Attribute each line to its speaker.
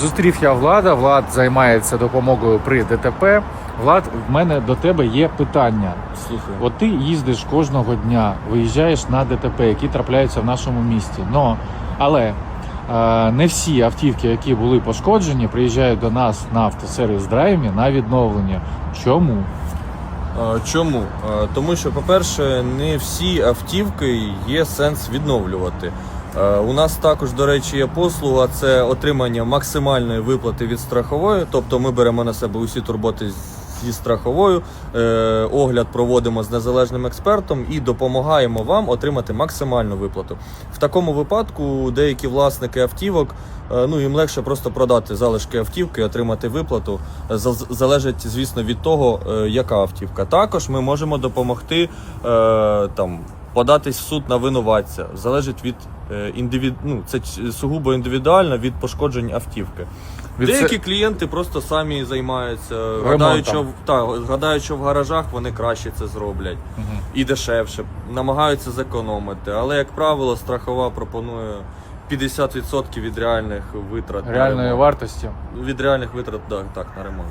Speaker 1: Зустрів я влада. Влад займається допомогою при ДТП. Влад, в мене до тебе є питання.
Speaker 2: Слухаю.
Speaker 1: От ти їздиш кожного дня, виїжджаєш на ДТП, які трапляються в нашому місті. Но, але е, не всі автівки, які були пошкоджені, приїжджають до нас на автосервіс драйві на відновлення. Чому?
Speaker 2: Чому? Тому що, по-перше, не всі автівки є сенс відновлювати. Е, У нас також, до речі, є послуга це отримання максимальної виплати від страхової. Тобто ми беремо на себе усі турботи зі страховою, е, огляд проводимо з незалежним експертом і допомагаємо вам отримати максимальну виплату. В такому випадку деякі власники автівок е, ну їм легше просто продати залишки автівки отримати виплату. Залежить, звісно, від того, яка автівка. Також ми можемо допомогти там. Податись в суд на винуватця залежить від е, індивід... ну, це сугубо індивідуально від пошкоджень автівки.
Speaker 1: Від
Speaker 2: Деякі клієнти просто самі займаються, в- та, гадають, що в гаражах вони краще це зроблять
Speaker 1: Мгм.
Speaker 2: і дешевше, намагаються зекономити. Але, як правило, страхова пропонує 50% від реальних витрат
Speaker 1: реальної вартості?
Speaker 2: від реальних витрат так, так, на ремонт.